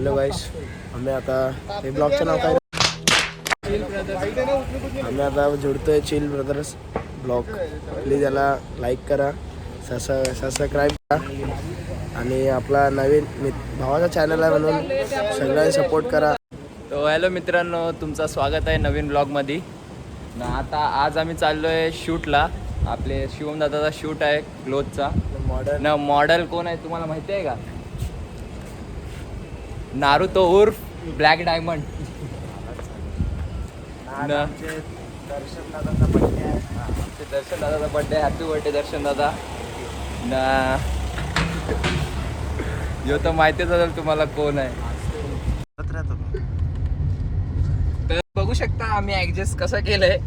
Hello गाईस आम्ही आता हे ब्लॉगचं नाव काय? आम्ही आता जोडतोय चिल ब्रदर्स ब्लॉग. प्लीज याला लाईक करा सस सबस्क्राईब करा. आणि आपला नवीन भावाचा चॅनल आहे म्हणून सगळ्यांनी सपोर्ट करा. तो हॅलो मित्रांनो तुमचं स्वागत आहे नवीन ब्लॉगमध्ये. ना आता आज आम्ही चाललो आहे शूटला. आपले शिवम दादाचा शूट आहे क्लोथचा मॉडर्न न मॉडेल कोण आहे तुम्हाला माहिती आहे का? नारुतो उर्फ ब्लॅक डायमंड. न. दर्शन दादाचा बर्थडे आहे. दर्शन दादाचा बर्थडे हॅपी बर्थडे दर्शन दादा. ना. यो तर माहितीच असेल तुम्हाला कोण आहे. तर बघू शकता आम्ही ऍडजस्ट कसं केलंय.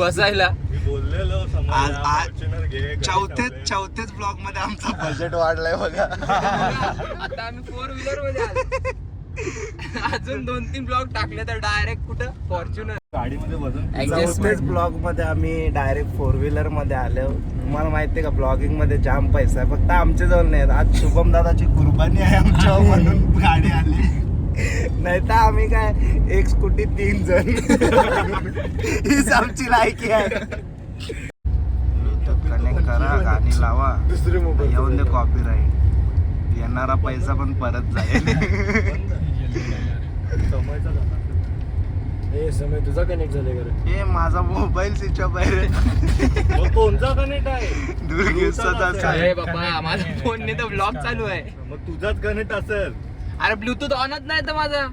बसायला. आज आज चौथेच चौथेच ब्लॉगमध्ये आमचा बजेट वाढलाय बघा. आता आम्ही फोर व्हीलरमध्ये आलो. अजून दोन तीन ब्लॉग टाकले तर डायरेक्ट कुठं? फॉर्च्युनर गाडीमध्ये बसून ऍडजस्टमेंट ब्लॉगमध्ये आम्ही डायरेक्ट फोर व्हीलरमध्ये आलो. तुम्हाला माहितीये का ब्लॉगिंगमध्ये जाम पैसा आहे. फक्त आमच्या जवळ नाही आहेत. आज शुभम दादाची कुर्बानी आहे आमच्या म्हणून गाडी आली. नाही तर आम्ही काय एक स्कूटी तीन जण. हीच आमची लायकी आहे. कनेक्ट करा गाणी लावा. दुसरे मोबाईल येऊन दे कॉपी राईट येणारा पैसा पण परत जाईल. हे समय तुझा कनेक्ट झाले का हे माझा मोबाईल स्विच ऑफ आहे कोणता कनेक्ट आहे? दूर अरे बाबा माझा फोन नाही तर ब्लॉग चालू आहे. मग तुझाच कनेक्ट असेल. अरे ब्लूटूथ ऑनच नाही तर माझा.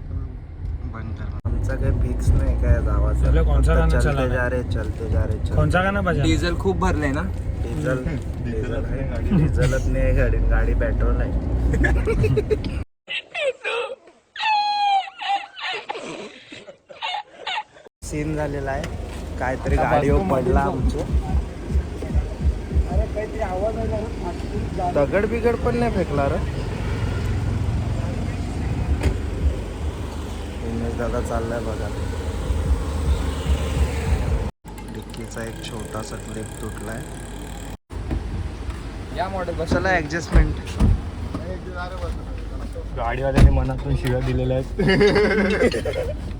बंद कर आमचा काही फिक्स नाही काय चलो, चलते चलाना? जा रे चलते जा रे बजा डिझेल खूप भरलंय ना? डिझेल डिझेल आहे. डिझेलच नाही गाडी गाडी पेट्रोल आहे सीन झालेला आहे. काहीतरी गाडीवर पडला आमचे. दगड बिगड पण नाही फेकला रे उमेश दादा चाललाय बघा. डिक्कीचा एक छोटासा क्लिप तुटलाय. या मॉडेल चला ऍडजस्टमेंट गाडीवाल्याने मनातून शिव्या दिलेल्या आहेत.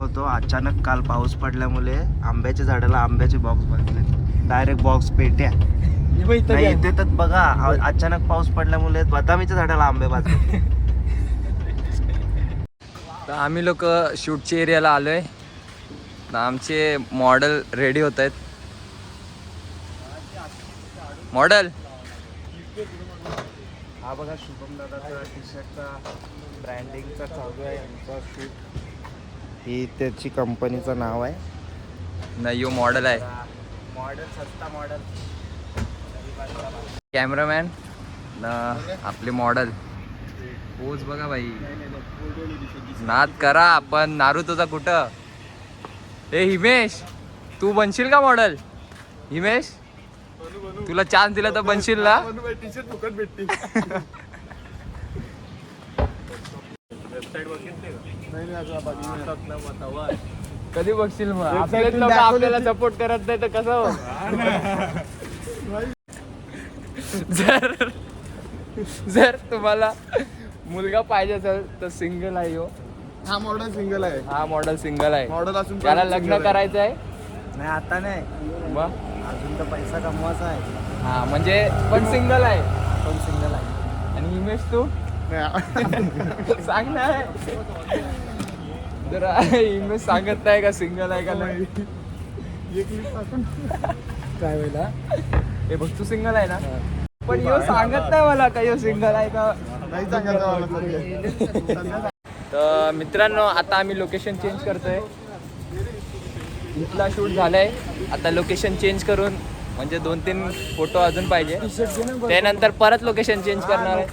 होतो अचानक काल पाऊस पडल्यामुळे आंब्याच्या झाडाला आंब्याचे बॉक्स बसले डायरेक्ट बॉक्स पेट्या. नाही इथे तर बघा अचानक पाऊस पडल्यामुळे बदामीच्या झाडाला आंबे वाजले तर आम्ही लोक शूटच्या एरियाला आलोय. तर आमचे मॉडेल रेडी होत आहेत. मॉडेल? हा बघा शुभम दादाचा टी शर्टचा ब्रँडिंगचा चालू आहे यांचा शूट ही त्याची कंपनीचं नाव आहे. नाही यो मॉडेल आहे. मॉडेल सस्ता मॉडेल. कॅमेरामॅन आपले मॉडेल. पोच बघा बाई. नाद करा पण नारू तुझा कुठं? ए हिमेश तू बनशील का मॉडेल हिमेश तुला चान्स दिला तर बनशील ना? कधी बघशील मग? आपलेच लोक आपल्याला सपोर्ट करत नाही तर कसं हो? जर जर तुम्हाला मुलगा पाहिजे असेल तर सिंगल आहे हो हा मॉडेल सिंगल आहे. हा मॉडेल सिंगल आहे. मॉडेल असून पण त्याला single लग्न आहे. करायचं आहे नाही आता नाही. मग? अजून तर पैसा कमवायचा आहे. हा म्हणजे पण सिंगल आहे. पण सिंगल आहे. आणि इमेज तू? सांग ना. जरा इमेज सांगत नाही का सिंगल आहे का नाही? काय वेळेला हे बघ तू सिंगल आहे ना? पण यो सांगत नाही मला का यो सिंगल आहे का? तर मित्रांनो आता आम्ही लोकेशन चेंज करतोय. इथला शूट झालाय. आता लोकेशन चेंज करून म्हणजे दोन तीन फोटो अजून पाहिजे. त्यानंतर परत लोकेशन चेंज करणार आहे.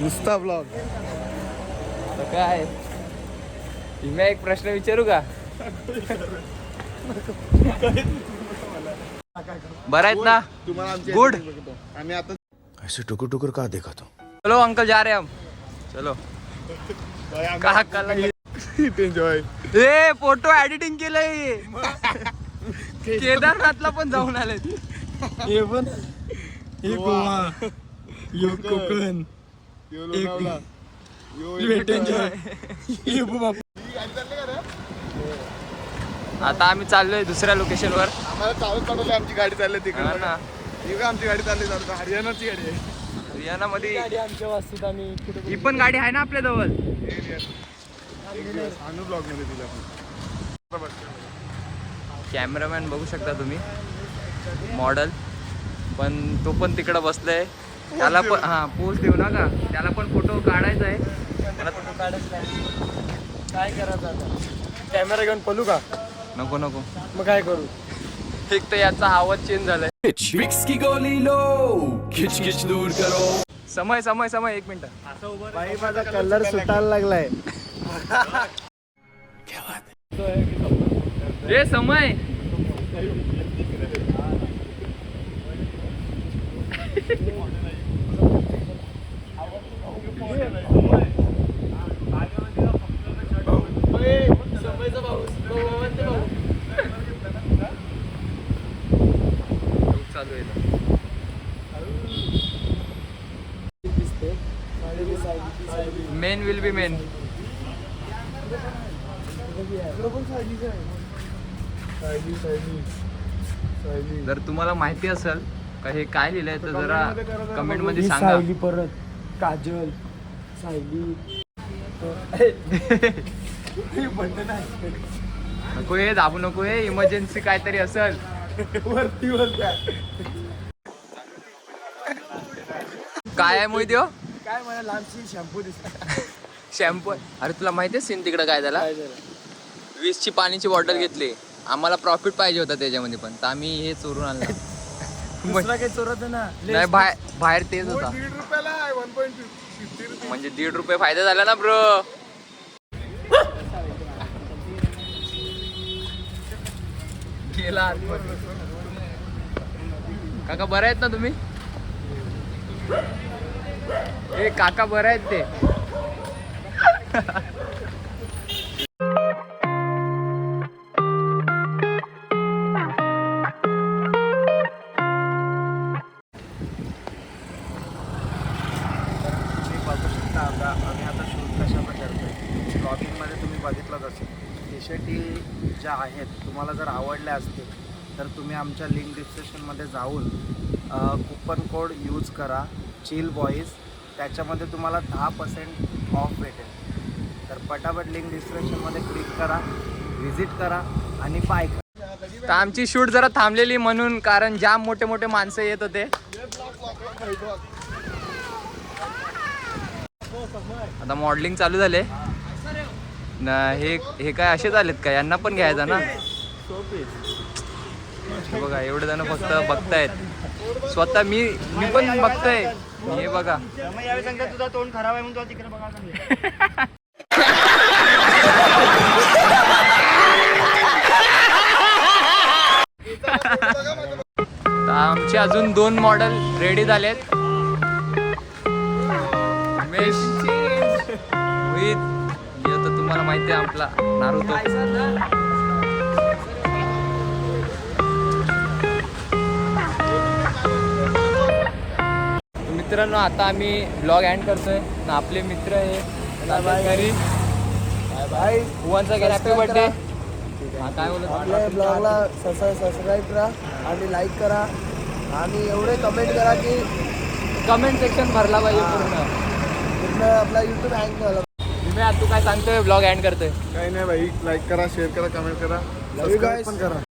नुसता ब्लॉग काय? मी एक प्रश्न विचारू का? बरं आहेत ना? तुम्हाला आमची Good. attitude बघतो. आम्ही आता ऐसे टुकुर टुकुर का देखा तो चलो अंकल जा रहे हैं हम. चलो. कहा कल एन्जॉय ए फोटो एडिटिंग केलंय. केदारनाथला पण जाऊन आले हे पण हे गोवा यो कोकण. यो लोणावळा. यो हे बाप आता आम्ही चाललोय दुसऱ्या लोकेशनवर आम्हाला चालत पाठवलं आमची गाडी चालली तिकडे. ना. ही का आमची गाडी चालली चालतो. हरियाणाची गाडी आहे. हरियाणा मध्ये गाडी आमच्या वाजतात आम्ही कुठे ही पण गाडी आहे ना आपल्या जवळ? अनु ब्लॉगमध्ये कॅमेरामॅन बघू शकता तुम्ही. मॉडल. पण तो पण तिकडं बसलाय. त्याला पण हा पोस्ट देऊ नका. त्याला पण फोटो काढायचा आहे. मला फोटो काढत नाही काय करायचं आता? कॅमेरा घेऊन पलू का? नको नको. मग काय करू? एक तर याचा आवाज चेंज झालाय. विक्स की गोली लो खिच खिच दूर करो. समय समय समय एक मिनिट. बाई माझा कलर सुटायला लागलाय. रे समय चालू आहे मेन विल बी मेन जर तुम्हाला माहिती असेल का हे काय लिहिलंय तर जरा कमेंटमध्ये सांगा. सायली परत काजल सायली. नको हे दाबू नको हे. इमर्जन्सी काहीतरी असेल. वरती वर काय आहे मोहित? काय मला लांबची शॅम्पू दिसत. शॅम्पू? अरे तुला माहितीये सीन तिकडे काय झाला? काय झालं? वीस ची पाण्याची बॉटल घेतली. आम्हाला प्रॉफिट पाहिजे होता त्याच्यामध्ये पण. तर आम्ही हे चोरून आणलं. दुसरा काही चोरत ना? नाही बाहेर बाहेर तेच होता. दीड रुपयाला आहे वन पॉईंट फिफ्टी रुपये. म्हणजे दीड रुपये फायदा झाला ना ब्रो गेला आतमध्ये. काका बरं आहेत ना तुम्ही? हे काका बरं आहेत ते. तुम्ही बघू शकता आता आम्ही आता शूट कशाला करतोय. ब्लॉगिंगमध्ये तुम्ही बघितलंच असेल. टी शर्टी ज्या आहेत तुम्हाला जर आवडल्या असतील तर तुम्ही आमच्या लिंक डिस्क्रिप्शनमध्ये जाऊन कुपन कोड यूज करा. चिल बॉईज त्याच्यामध्ये तुम्हाला दहा पर्सेंट ऑफ भेटेल. तर पटापट लिंक डिस्क्रिप्शनमध्ये क्लिक करा व्हिजिट करा आणि बाय करा. तर आमची शूट जरा थांबलेली म्हणून कारण जाम मोठे मोठे माणसं येत होते. आता मॉडेलिंग चालू झाले. ना हे हे काय असे झालेत का? यांना पण घ्यायचा ना? हे बघा एवढे जण फक्त बघतायत. स्वतः मी मी पण बघताय. हे बघा. तुझा तोंड खराब आहे म्हणून तुला तिकडे बघा तर आमचे अजून दोन मॉडेल रेडी झालेत. उमेश मोहित हे तर तुम्हाला माहिती आहे आपला नारुतो. मित्रांनो आता आम्ही ब्लॉग एंड करतोय. ना आपले मित्र हे घरी बाय भुवनचा गेला हॅपी बर्थडे हा काय बोलत आपल्या ब्लॉगला सबस्क्राईब करा आणि लाईक करा. आणि एवढे कमेंट करा की कमेंट सेक्शन भरला पाहिजे पूर्ण. पूर्ण आपला युट्यूब हँग झाला. मी आता तू काय सांगतोय? ब्लॉग एंड करतोय. काही नाही भाई लाईक करा शेअर करा कमेंट करा. सबस्क्राईब. पण करा.